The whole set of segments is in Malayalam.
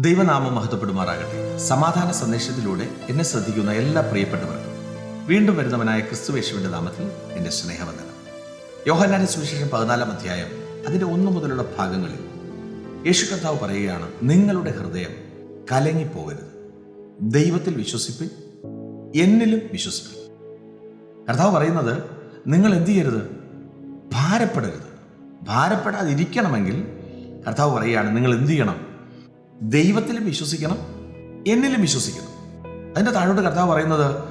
ദൈവനാമം മഹത്വപ്പെടുമാറാകട്ടെ. സമാധാന സന്ദേശത്തിലൂടെ എന്നെ ശ്രദ്ധിക്കുന്ന എല്ലാ പ്രിയപ്പെട്ടവർക്കും വീണ്ടും വരുന്നവനായ ക്രിസ്തുവേശുവിന്റെ നാമത്തിൽ എന്റെ സ്നേഹവന്ദനം. യോഹന്നാന്റെ സുവിശേഷം പതിനാലാം അധ്യായം അതിന്റെ ഒന്നു മുതലുള്ള ഭാഗങ്ങളിൽ യേശു കർത്താവ് പറയുകയാണ് നിങ്ങളുടെ ഹൃദയം കലങ്ങിപ്പോകരുത്. ദൈവത്തിൽ വിശ്വസിപ്പിൻ എന്നിലും വിശ്വസിപ്പിൻ കർത്താവ് പറയുന്നത് നിങ്ങൾ എന്തു ചെയ്യരുത്? ഭാരപ്പെടരുത്. ഭാരപ്പെടാതിരിക്കണമെങ്കിൽ കർത്താവ് പറയുകയാണ് നിങ്ങൾ എന്തു ചെയ്യണം? ദൈവത്തിലും വിശ്വസിക്കണം എന്നിലും വിശ്വസിക്കണം. അതിന്റെ താഴോട്ട് കർത്താവ് പറയുന്നത്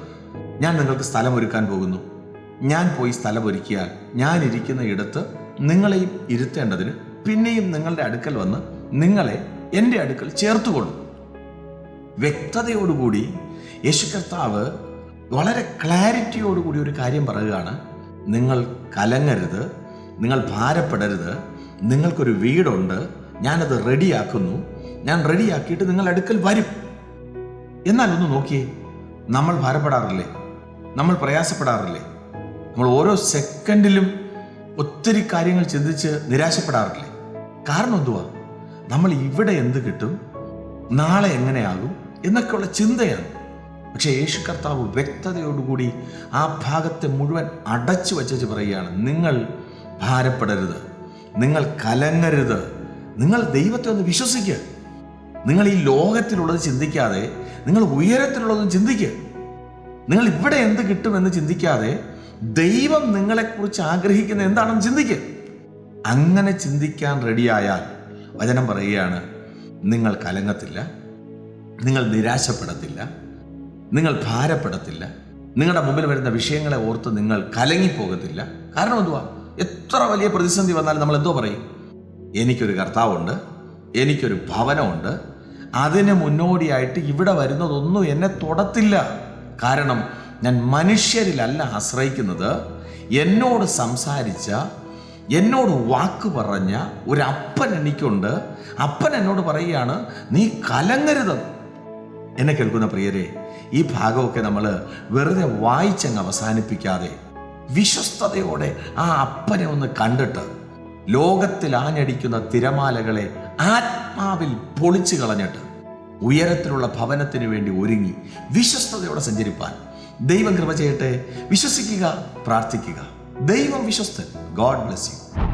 ഞാൻ നിങ്ങൾക്ക് സ്ഥലം ഒരുക്കാൻ പോകുന്നു. ഞാൻ പോയി സ്ഥലം ഒരുക്കിയാൽ ഞാൻ ഇരിക്കുന്ന ഇടത്ത് നിങ്ങളെയും ഇരുത്തേണ്ടതിന് പിന്നെയും നിങ്ങളുടെ അടുക്കൽ വന്ന് നിങ്ങളെ എന്റെ അടുക്കൽ ചേർത്തുകൊള്ളും. വ്യക്തതയോടുകൂടി യേശു കർത്താവ് വളരെ ക്ലാരിറ്റിയോടുകൂടി ഒരു കാര്യം പറയുകയാണ്. നിങ്ങൾ കലങ്ങരുത് നിങ്ങൾ ഭാരപ്പെടരുത് നിങ്ങൾക്കൊരു വീടുണ്ട് ഞാനത് റെഡിയാക്കുന്നു. ഞാൻ റെഡിയാക്കിയിട്ട് നിങ്ങൾ അടുക്കൽ വരും. എന്നാൽ ഒന്ന് നോക്കിയേ നമ്മൾ ഭാരപ്പെടാറില്ലേ? നമ്മൾ പ്രയാസപ്പെടാറില്ലേ? നമ്മൾ ഓരോ സെക്കൻഡിലും ഒത്തിരി കാര്യങ്ങൾ ചിന്തിച്ച് നിരാശപ്പെടാറില്ലേ? കാരണം എന്തുവാ? നമ്മൾ ഇവിടെ എന്ത് കിട്ടും? നാളെ എങ്ങനെയാകും? എന്നൊക്കെയുള്ള ചിന്തയാണ്. പക്ഷേ യേശു കർത്താവ് വ്യക്തതയോടുകൂടി ആ ഭാഗത്തെ മുഴുവൻ അടച്ചു വച്ചു പറയുകയാണ് നിങ്ങൾ ഭാരപ്പെടരുത്. നിങ്ങൾ കലങ്ങരുത്. നിങ്ങൾ ദൈവത്തെ ഒന്ന് വിശ്വസിക്കുക നിങ്ങൾ ഈ ലോകത്തിലുള്ളത് ചിന്തിക്കാതെ നിങ്ങൾ ഉയരത്തിലുള്ളതും ചിന്തിക്കുക നിങ്ങൾ ഇവിടെ എന്ത് കിട്ടുമെന്ന് ചിന്തിക്കാതെ ദൈവം നിങ്ങളെക്കുറിച്ച് ആഗ്രഹിക്കുന്ന എന്താണെന്ന് ചിന്തിക്കുക അങ്ങനെ ചിന്തിക്കാൻ റെഡിയായാൽ വചനം പറയുകയാണ് നിങ്ങൾ കലങ്ങത്തില്ല നിങ്ങൾ നിരാശപ്പെടത്തില്ല നിങ്ങൾ ഭാരപ്പെടത്തില്ല നിങ്ങളുടെ മുമ്പിൽ വരുന്ന വിഷയങ്ങളെ ഓർത്ത് നിങ്ങൾ കലങ്ങിപ്പോകത്തില്ല. കാരണം എന്തുവാ? എത്ര വലിയ പ്രതിസന്ധി വന്നാലും നമ്മൾ എന്തോ പറയും? എനിക്കൊരു കർത്താവുണ്ട് എനിക്കൊരു ഭവനമുണ്ട് അതിന് മുന്നോടിയായിട്ട് ഇവിടെ വരുന്നതൊന്നും എന്നെ തൊടത്തില്ല. കാരണം ഞാൻ മനുഷ്യരിലല്ല ആശ്രയിക്കുന്നത്. എന്നോട് സംസാരിച്ച എന്നോട് വാക്ക് പറഞ്ഞ ഒരു അപ്പൻ എനിക്കുണ്ട്. അപ്പൻ എന്നോട് പറയുകയാണ് നീ കലങ്ങരുത്. എന്നെ കേൾക്കുന്ന പ്രിയരെ ഈ ഭാഗമൊക്കെ നമ്മൾ വെറുതെ വായിച്ചങ്ങ് അവസാനിപ്പിക്കാതെ വിശ്വസ്തയോടെ ആ അപ്പനെ ഒന്ന് കണ്ടിട്ട് ലോകത്തിൽ ആഞ്ഞടിക്കുന്ന തിരമാലകളെ ആത്മാവിൽ പൊളിച്ചു കളഞ്ഞിട്ട് ഉയരത്തിലുള്ള ഭവനത്തിന് വേണ്ടി ഒരുങ്ങി വിശ്വസ്തയോടെ സഞ്ചരിപ്പാൻ. ദൈവം കൃപ ചെയ്യട്ടെ. വിശ്വസിക്കുക പ്രാർത്ഥിക്കുക. ദൈവം വിശ്വസ്തൻ. God bless you